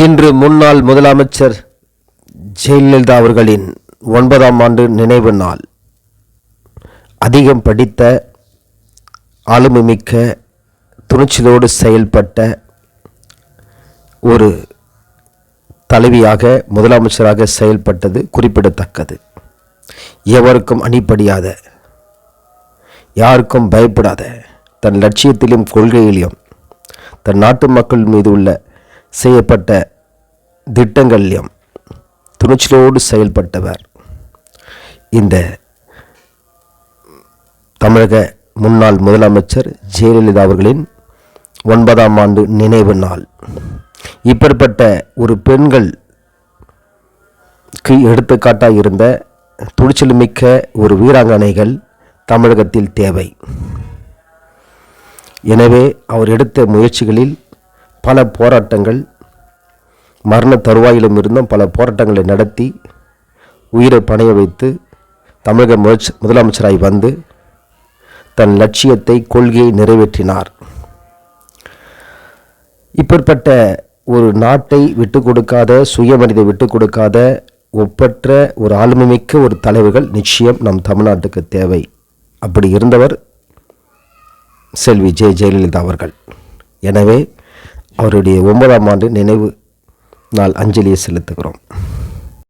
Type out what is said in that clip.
இன்று முன்னாள் முதலமைச்சர் ஜெயலலிதா அவர்களின் ஒன்பதாம் ஆண்டு நினைவு நாள். அதிகம் படித்த ஆளுமைமிக்க துணிச்சலோடு செயல்பட்ட ஒரு தலைவியாக முதலமைச்சராக செயல்பட்டது குறிப்பிடத்தக்கது. எவருக்கும் அணிப்படியாத யாருக்கும் பயப்படாத தன் லட்சியத்திலும் கொள்கையிலும் தன் நாட்டு மக்கள் மீது உள்ள செய்யப்பட்ட திட்டங்களிலும் துணிச்சலோடு செயல்பட்டவர் இந்த தமிழக முன்னாள் முதலமைச்சர் ஜெயலலிதா அவர்களின் ஒன்பதாம் ஆண்டு நினைவு நாள். இப்படிப்பட்ட ஒரு பெண்களுக்கு எடுத்துக்காட்டாக இருந்த துணிச்சலுமிக்க ஒரு வீராங்கனைகள் தமிழகத்தில் தேவை. எனவே அவர் எடுத்த முயற்சிகளில் பல போராட்டங்கள் மரண தருவாயிலும் இருந்தும் பல போராட்டங்களை நடத்தி உயிரை பணைய வைத்து தமிழக முதல் முதலமைச்சராய் வந்து தன் லட்சியத்தை கொள்கையை நிறைவேற்றினார். இப்படிப்பட்ட ஒரு நாட்டை விட்டு கொடுக்காத சுயமனிதை விட்டு கொடுக்காத ஒப்பற்ற ஒரு ஆளுமைமிக்க ஒரு தலைவர்கள் நிச்சயம் நம் தமிழ்நாட்டுக்கு தேவை. அப்படி இருந்தவர் செல்வி ஜெ ஜெயலலிதா அவர்கள். எனவே அவருடைய ஒன்பதாம் ஆண்டு நினைவு நாள் அஞ்சலியை செலுத்துகிறோம்.